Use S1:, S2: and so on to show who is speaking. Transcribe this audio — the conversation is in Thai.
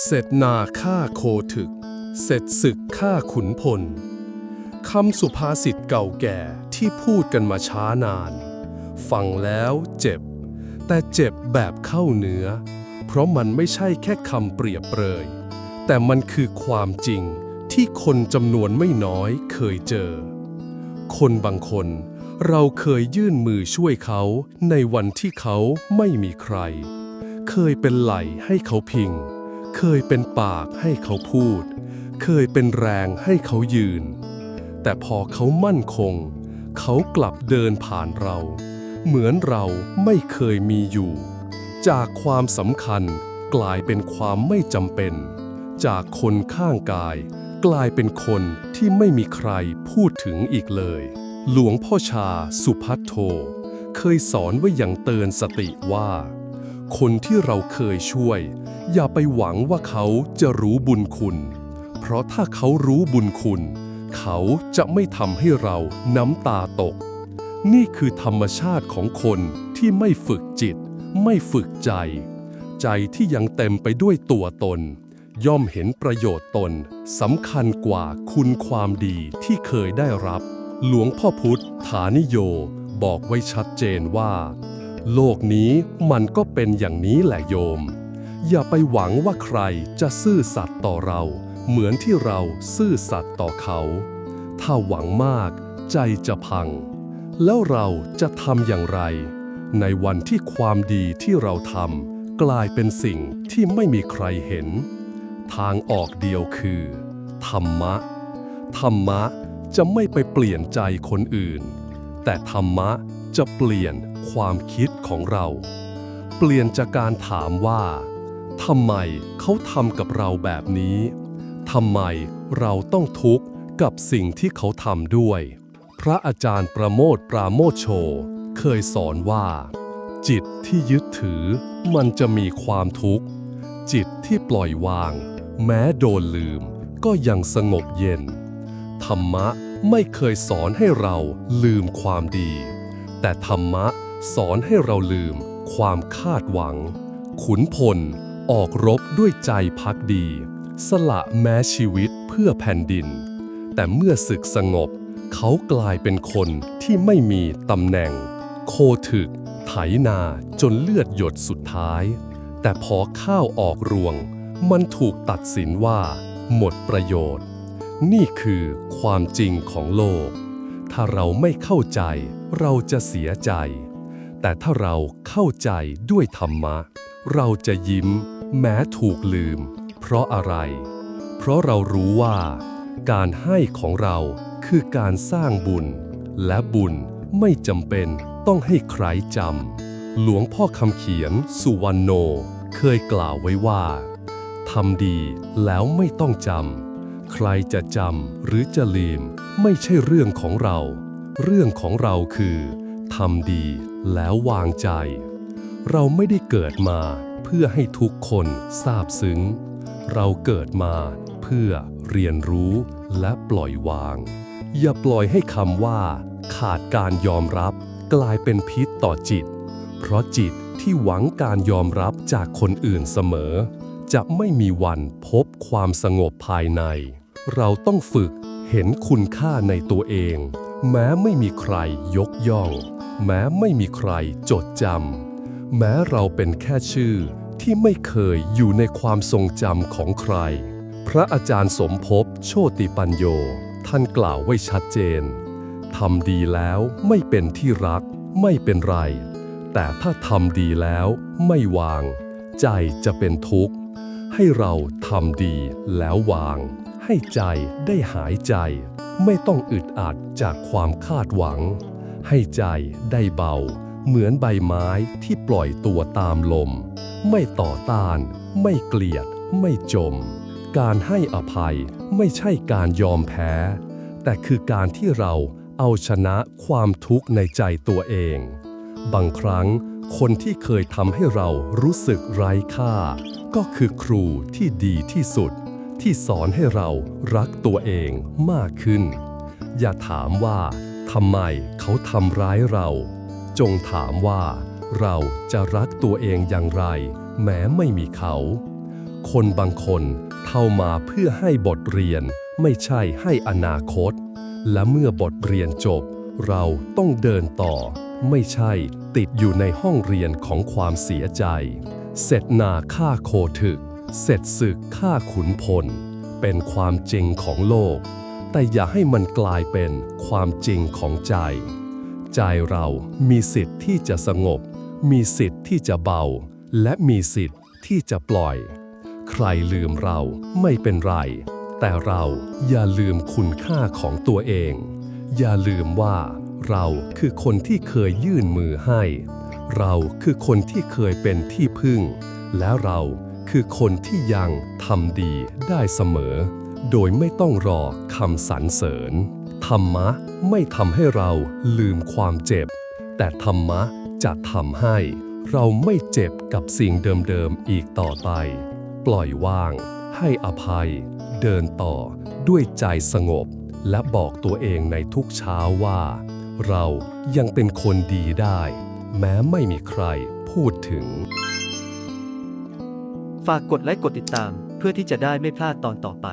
S1: เสร็จนาฆ่าโคถึก เสร็จศึกฆ่าขุนพลคำสุภาษิตเก่าแก่ที่พูดกันมาช้านาน ฟังแล้วเจ็บ แต่เจ็บแบบเข้าเนื้อ เพราะมันไม่ใช่แค่คำเปรียบเปรย แต่มันคือความจริงที่คนจำนวนไม่น้อยเคยเจอ คนบางคนเราเคยยื่นมือช่วยเขาในวันที่เขาไม่มีใคร เคยเป็นไหลให้เขาพิง เคยเป็นปากให้เขาพูด เคยเป็นแรงให้เขายืน แต่พอเขามั่นคง เขากลับเดินผ่านเรา เหมือนเราไม่เคยมีอยู่ จากความสำคัญกลายเป็นความไม่จำเป็น จากคนข้างกาย กลายเป็นคนที่ไม่มีใครพูดถึงอีกเลย หลวงพ่อชาสุพัทโท เคยสอนไว้อย่างเตือนสติว่า คนที่เราเคยช่วย อย่าไปหวังว่าเขาจะรู้บุญคุณ เพราะถ้าเขารู้บุญคุณ เขาจะไม่ทำให้เราน้ำตาตก นี่คือธรรมชาติของคนที่ไม่ฝึกจิต ไม่ฝึกใจ ใจที่ยังเต็มไปด้วยตัวตน ย่อมเห็นประโยชน์ตนสำคัญกว่าคุณความดีที่เคยได้รับ หลวงพ่อพุธฐานิโย บอกไว้ชัดเจนว่า โลกนี้มันก็เป็นอย่างนี้แหละโยม อย่าไปหวังว่าใครจะซื่อสัตย์ต่อเรา เหมือนที่เราซื่อสัตย์ต่อเขา ถ้าหวังมากใจจะพัง แล้วเราจะทำอย่างไร ในวันที่ความดีที่เราทำกลายเป็นสิ่งที่ไม่มีใครเห็น ทางออกเดียวคือ ธรรมะ ธรรมะจะไม่ไปเปลี่ยนใจคนอื่น แต่ธรรมะ จะเปลี่ยนความคิดของเรา เปลี่ยนจากการถามว่าทำไมเขาทำกับเราแบบนี้ทำไมเราต้องทุกข์กับสิ่งที่เขาทำด้วย พระอาจารย์ประโมทปราโมทโช เคยสอนว่า จิตที่ยึดถือมันจะมีความทุกข์ จิตที่ปล่อยวาง แม้โดนลืมก็ยังสงบเย็น ธรรมะไม่เคยสอนให้เราลืมความดี แต่ธรรมะสอนให้เราลืมความคาดหวัง ขุนพลออกรบด้วยใจพักดี สละแม้ชีวิตเพื่อแผ่นดิน แต่เมื่อศึกสงบ เขากลายเป็นคนที่ไม่มีตำแหน่ง โคถึก ไถนาจนเลือดหยดสุดท้าย แต่พอข้าวออกรวง มันถูกตัดสินว่า หมดประโยชน์ นี่คือความจริงของโลก ถ้าเราไม่เข้าใจ เราจะเสียใจ แต่ถ้าเราเข้าใจด้วยธรรมะ เราจะยิ้ม แม้ถูกลืม เพราะอะไร เพราะเรารู้ว่า การให้ของเราคือการสร้างบุญ และบุญไม่จำเป็นต้องให้ใครจำ หลวงพ่อคำเขียนสุวรรณโน เคยกล่าวไว้ว่าทำดีแล้วไม่ต้องจำ ใครจะจำหรือจะลืม ไม่ใช่เรื่องของเรา เรื่องของเราคือทำดีแล้ววางใจ เราไม่ได้เกิดมาเพื่อให้ทุกคนทราบซึ้ง เราเกิดมาเพื่อเรียนรู้และปล่อยวาง อย่าปล่อยให้คำว่า ขาดการยอมรับ กลายเป็นพิษต่อจิต เพราะจิตที่หวังการยอมรับจากคนอื่นเสมอ จะไม่มีวันพบความสงบภายใน เราต้องฝึก เห็นคุณค่าในตัวเอง แม้ไม่มีใครยกย่อง แม้ไม่มีใครจดจำแม้เราเป็นแค่ชื่อที่ไม่เคยอยู่ในความทรงจำของใคร พระอาจารย์สมภพโชติปัญโย ท่านกล่าวไว้ชัดเจนทำดีแล้วไม่เป็นที่รัก ไม่เป็นไร แต่ถ้าทำดีแล้วไม่วาง ใจจะเป็นทุกข์ ให้เราทำดีแล้ววาง ให้ใจได้หายใจ ไม่ต้องอึดอัดจากความคาดหวัง ให้ใจได้เบา เหมือนใบไม้ที่ปล่อยตัวตามลม ไม่ต่อต้าน ไม่เกลียด ไม่จม การให้อภัยไม่ใช่การยอมแพ้ แต่คือการที่เราเอาชนะความทุกข์ในใจตัวเอง บางครั้งคนที่เคยทำให้เรารู้สึกไร้ค่า ก็คือครูที่ดีที่สุด ที่สอนให้เรารักตัวเองมากขึ้น อย่าถามว่าทำไมเขาทำร้ายเรา จงถามว่าเราจะรักตัวเองอย่างไร แม้ไม่มีเขา คนบางคนเข้ามาเพื่อให้บทเรียนไม่ใช่ให้อนาคต และเมื่อบทเรียนจบ เราต้องเดินต่อ ไม่ใช่ติดอยู่ในห้องเรียนของความเสียใจ เสร็จนาฆ่าโคถึก เสร็จศึกฆ่าขุนพล เป็นความจริงของโลก แต่อย่าให้มันกลายเป็นความจริงของใจ ใจเรามีสิทธิ์ที่จะสงบ มีสิทธิ์ที่จะเบา และมีสิทธิ์ที่จะปล่อย ใครลืมเราไม่เป็นไร แต่เราอย่าลืมคุณค่าของตัวเอง อย่าลืมว่าเราคือคนที่เคยยื่นมือให้ เราคือคนที่เคยเป็นที่พึ่ง และเรา คือคนที่ยังทำดีได้เสมอ โดยไม่ต้องรอคำสรรเสริญ ธรรมะไม่ทำให้เราลืมความเจ็บ แต่ธรรมะจะทำให้ เราไม่เจ็บกับสิ่งเดิมๆอีกต่อไป ปล่อยวาง ให้อภัย เดินต่อด้วยใจสงบ และบอกตัวเองในทุกเช้าว่า เรายังเป็นคนดีได้ แม้ไม่มีใครพูดถึง
S2: ฝากกดไลค์กดติดตาม เพื่อที่จะได้ไม่พลาดตอนต่อไป